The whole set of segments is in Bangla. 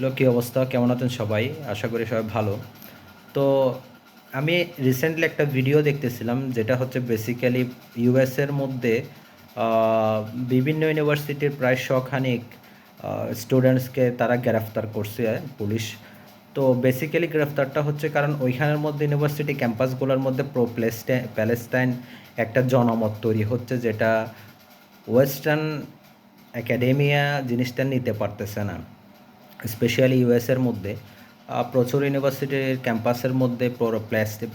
হ্যালো, কী অবস্থা? কেমন আছেন সবাই? আশা করি সবাই ভালো। তো আমি রিসেন্টলি একটা ভিডিও দেখতেছিলাম, যেটা হচ্ছে বেসিক্যালি ইউএসের মধ্যে বিভিন্ন ইউনিভার্সিটির প্রায় শখানিক স্টুডেন্টসকে তারা গ্রেফতার করছে পুলিশ। তো বেসিক্যালি গ্রেফতারটা হচ্ছে কারণ ওইখানের মধ্যে ইউনিভার্সিটি ক্যাম্পাসগুলোর মধ্যে প্রো প্যালেস্টাইন একটা জনমত তৈরি হচ্ছে, যেটা ওয়েস্টার্ন একাডেমিয়া জিনিসটা নিতে পারতেছে না। স্পেশালি ইউএসের মধ্যে প্রচুর ইউনিভার্সিটির ক্যাম্পাসের মধ্যে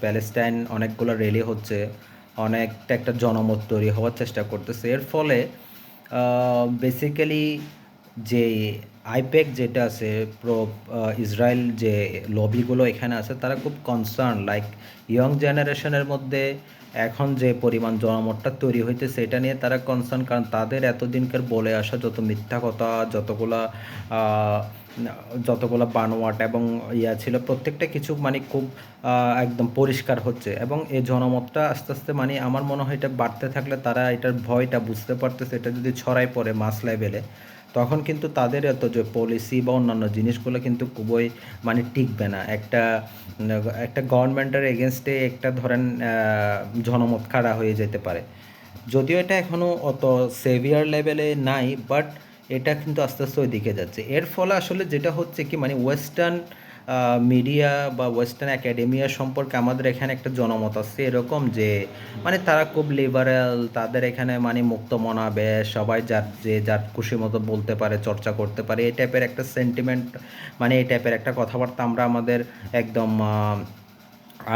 প্যালেস্টাইন অনেকগুলো রেলি হচ্ছে, অনেকটা একটা জনমত তৈরি হওয়ার চেষ্টা করতেছে। এর ফলে বেসিক্যালি যে আইপ্যাক যেটা আছে, প্রো ইসরায়েল যে লবিগুলো এখানে আছে, তারা খুব কনসার্ন লাইক ইয়ং জেনারেশনের মধ্যে এখন যে পরিমাণ জনমতটা তৈরি হইতেছে এটা নিয়ে তারা কনসার্ন কারণ তাদের এতদিনকার বলে আসা যত মিথ্যা কথা, যতগুলা যতগুলো বানোয়াট এবং ইয়া ছিল, প্রত্যেকটা কিছু মানে খুব একদম পরিষ্কার হচ্ছে। এবং এই জনমতটা আস্তে আস্তে মানে আমার মনে হয় এটা বাড়তে থাকলে তারা এটার ভয়টা বুঝতে পারতেছে, এটা যদি ছড়াই পড়ে মাস লেভেলে তখন কিন্তু তাদের এত যে পলিসি বা অন্যান্য জিনিসগুলো কিন্তু খুবই মানে টিকবে না। একটা একটা গভর্নমেন্টের এগেনস্টে একটা ধরেন জনমত খাড়া হয়ে যেতে পারে। যদিও এটা এখনও অত সেভিয়ার লেভেলে নাই বাট এটা কিন্তু আস্তে আস্তে ওই দিকে যাচ্ছে। এর ফলে আসলে যেটা হচ্ছে কি মানে ওয়েস্টার্ন মিডিয়া বা ওয়েস্টার্ন একাডেমিয়া সম্পর্কে আমাদের এখানে একটা জনমত আছে এরকম যে মানে তারা খুব লিবারেল তাদের এখানে মানে মুক্ত মনাবেশ সবাই যার যে যার খুশি মতো বলতে পারে, চর্চা করতে পারে, এই টাইপের একটা সেন্টিমেন্ট মানে এই টাইপের একটা কথাবার্তা আমরা আমাদের একদম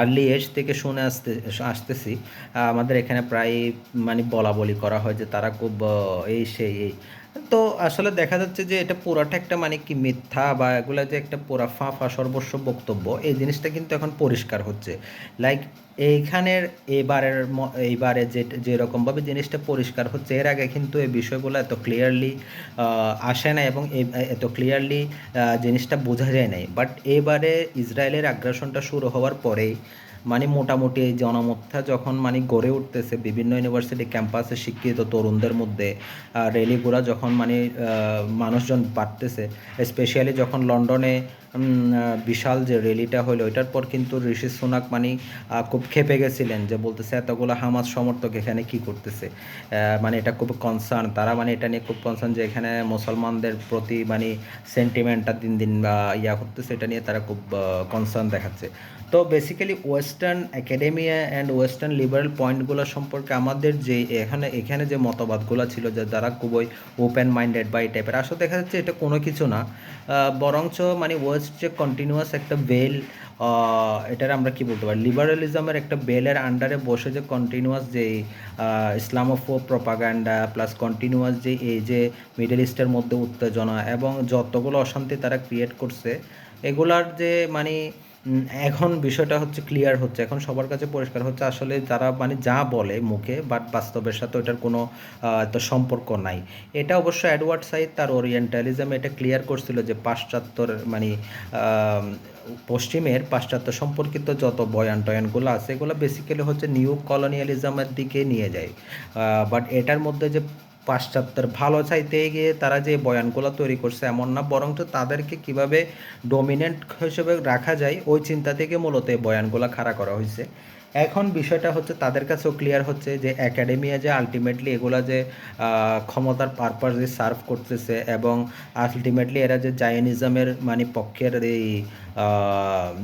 আর্লি এজ থেকে শুনে আসতে, আসতেছি। আমাদের এখানে প্রায় মানে বলা বলি করা হয় যে তারা খুব এই সেই, এই তো আসলে দেখা যাচ্ছে যে এটা পুরাটা একটা মানে কি মিথ্যা বা এগুলো যে একটা পুরা ফাঁফা সর্বস্ব বক্তব্য, এই জিনিসটা কিন্তু এখন পরিষ্কার হচ্ছে। লাইক এইখানের এবারের এইবারে যে যেরকমভাবে জিনিসটা পরিষ্কার হচ্ছে, এর আগে কিন্তু এই বিষয়গুলো এত ক্লিয়ারলি আসে না এবং এত ক্লিয়ারলি জিনিসটা বোঝা যায় নাই। বাট এবারে ইসরায়েলের আগ্রাসনটা শুরু হওয়ার পরেই মানে মোটামুটি এই যখন মানে গড়ে উঠতেছে, বিভিন্ন ইউনিভার্সিটি ক্যাম্পাসে শিক্ষিত তরুণদের মধ্যে রেলিগুলা যখন মানে মানুষজন বাড়তেছে স্পেশালি যখন লন্ডনে বিশাল যে রেলিটা হলো ওইটার পর কিন্তু ঋষি সুনাক মানে খুব খেপে গেছিলেন যে বলতেছে, এতগুলো হামাজ সমর্থক এখানে কি করতেছে? মানে এটা খুব কনসার্ন তারা মানে এটা নিয়ে খুব কনসার্ন যে এখানে মুসলমানদের প্রতি মানে সেন্টিমেন্টটা দিন দিন ইয়া করতেছে এটা নিয়ে তারা খুব কনসার্ন দেখাচ্ছে। তো basically western academia and western liberal পয়েন্টগুলো সম্পর্কে আমাদের যে এখানে এখানে যে মতবাদগুলো ছিল যে যারা খুবই ওপেন মাইন্ডেড বা এই টাইপের আসলে দেখা যাচ্ছে এটা কোনো কিছু না। বরঞ্চ মানে ওয়েস্ট যে কন্টিনিউয়াস একটা বেল এটার আমরা কি বলতে পারি? লিবারালিজমের একটা বেলের আন্ডারে বসে যে কন্টিনিউয়াস যে ইসলামোফো প্রপাগান্ডা প্লাস কন্টিনিউয়াস যে এই যে মিডল ইস্টের মধ্যে উত্তেজনা এবং যতগুলো অশান্তি তারা ক্রিয়েট করছে, এগুলার যে মানে এখন বিষয়টা হচ্ছে ক্লিয়ার হচ্ছে। এখন সবার কাছে পরিষ্কার হচ্ছে আসলে যারা মানে যা বলে মুখে বাট বাস্তবের সাথে ওটার কোনো তো সম্পর্ক নাই। এটা অবশ্য অ্যাডওয়ার্ড সাইড তার ওরিয়েন্টালিজম এটা ক্লিয়ার করছিল যে পাশ্চাত্যর মানে পশ্চিমের পাশ্চাত্য সম্পর্কিত যত বয়ান টয়ানগুলো আছে, এগুলো বেসিক্যালি হচ্ছে নিউ কলোনিয়ালিজমের দিকে নিয়ে যায়। বাট এটার মধ্যে যে পাশ্চাত্যের ভালো চাইতে গিয়ে তারা যে বয়ানগুলো তৈরি করছে এমন না, বরঞ্চ তাদেরকে কীভাবে ডমিনেন্ট হিসেবে রাখা যায়, ওই চিন্তা থেকে মূলত এই বয়ানগুলো খাড়া করা হয়েছে। এখন বিষয়টা হচ্ছে তাদের কাছেও ক্লিয়ার হচ্ছে যে একাডেমিয়া যে আলটিমেটলি এগুলা যে ক্ষমতার পারপাস যে সার্ভ করতেছে এবং আলটিমেটলি এরা যে জায়নিজমের মানে পক্ষের এই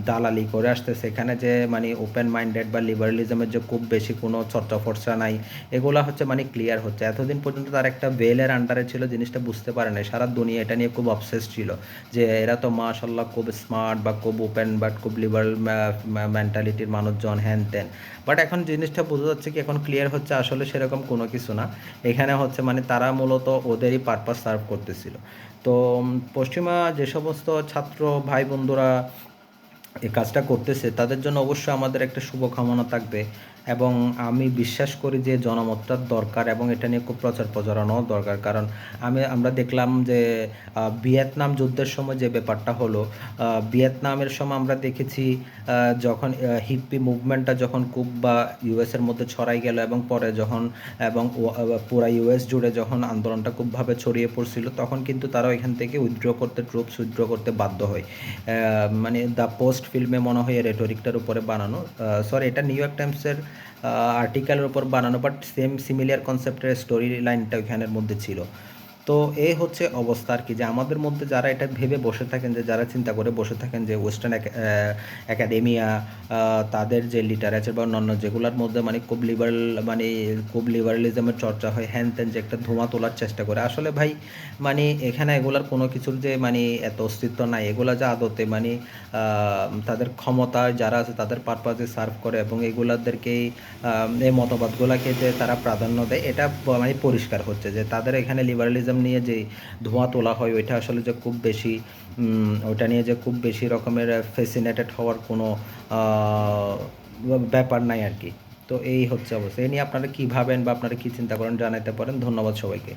দালালি করে আসতেছে। এখানে যে মানে ওপেন মাইন্ডেড বা লিবারালিজমের যে খুব বেশি কোনো চর্চা ফর্চা নাই, এগুলো হচ্ছে মানে ক্লিয়ার হচ্ছে। এতদিন পর্যন্ত তার একটা বেলের আন্ডারে ছিল, জিনিসটা বুঝতে পারে নাই। সারা দুনিয়া এটা নিয়ে খুব অবসেস ছিল যে এরা তো মাশাল্লাহ খুব স্মার্ট বা খুব ওপেন বাট খুব লিবারাল মেন্টালিটির মানুষজন, হ্যান ত্যান। বাট এখন জিনিসটা বোঝা যাচ্ছে কি এখন ক্লিয়ার হচ্ছে আসলে সেরকম কোনো কিছু না। এখানে হচ্ছে মানে তারা মূলত ওদেরই পারপাস সার্ভ করতেছিল। তো পশ্চিমা যে সমস্ত ছাত্র ভাই বন্ধুরা এই কাজটা করতেছে তাদের জন্য অবশ্যই আমাদের একটা শুভকামনা থাকবে। এবং আমি বিশ্বাস করি যে জনমতটার দরকার এবং এটা নিয়ে খুব প্রচার প্রচারণাও দরকার। কারণ আমি, আমরা দেখলাম যে ভিয়েতনাম যুদ্ধের সময় যে ব্যাপারটা হলো ভিয়েতনামের সময় আমরা দেখেছি যখন হিপ্পি মুভমেন্টটা যখন কুব বা ইউএসের মধ্যে ছড়াই গেল এবং পরে যখন, এবং পুরা ইউএস জুড়ে যখন আন্দোলনটা খুবভাবে ছড়িয়ে পড়ছিল, তখন কিন্তু তারা এখান থেকে উইথড্র করতে, ট্রুপস উইথড্র করতে বাধ্য হয়। মানে দ্য পোস্ট ফিল্মে মনে হয় রেটোরিকটার উপরে বানানো। সরি এটা নিউ ইয়র্ক টাইমসের আর্টিকেলের উপর বানানো বাট সেম সিমিলিয়ার কনসেপ্টের স্টোরি লাইনটা ওইখানের মধ্যে ছিল। তো এই হচ্ছে অবস্থা আর কি, যে আমাদের মধ্যে যারা এটা ভেবে বসে থাকেন, যে যারা চিন্তা করে বসে থাকেন যে ওয়েস্টার্ন একাডেমিয়া তাদের যে লিটারেচার বা অন্যান্য যেগুলোর মধ্যে মানে খুব লিবারাল মানে খুব লিবারালিজমের চর্চা হয় হ্যান ত্যান যে একটা ধোঁয়া তোলার চেষ্টা করে। আসলে ভাই মানে এখানে এগুলার কোনো কিছুর যে মানে এত অস্তিত্ব নাই। এগুলা যা আদতে মানে তাদের ক্ষমতা যারা আছে, তাদের পারপাজে সার্ভ করে এবং এগুলাদেরকেই এই মতবাদগুলোকে যে তারা প্রাধান্য দেয়, এটা মানে পরিষ্কার হচ্ছে যে তাদের এখানে লিবারালিজম নিয়ে যে ধোঁয়া তোলা হয়, ওইটা আসলে যে খুব বেশি ওইটা নিয়ে যে খুব বেশি রকমের ফেসিনেটেড হওয়ার কোনো ব্যাপার নাই আর কি। তো এই হচ্ছে অবস্থা। এ নিয়ে আপনারা কী ভাবেন বা আপনারা কী চিন্তা করেন জানাতে পারেন। ধন্যবাদ সবাইকে।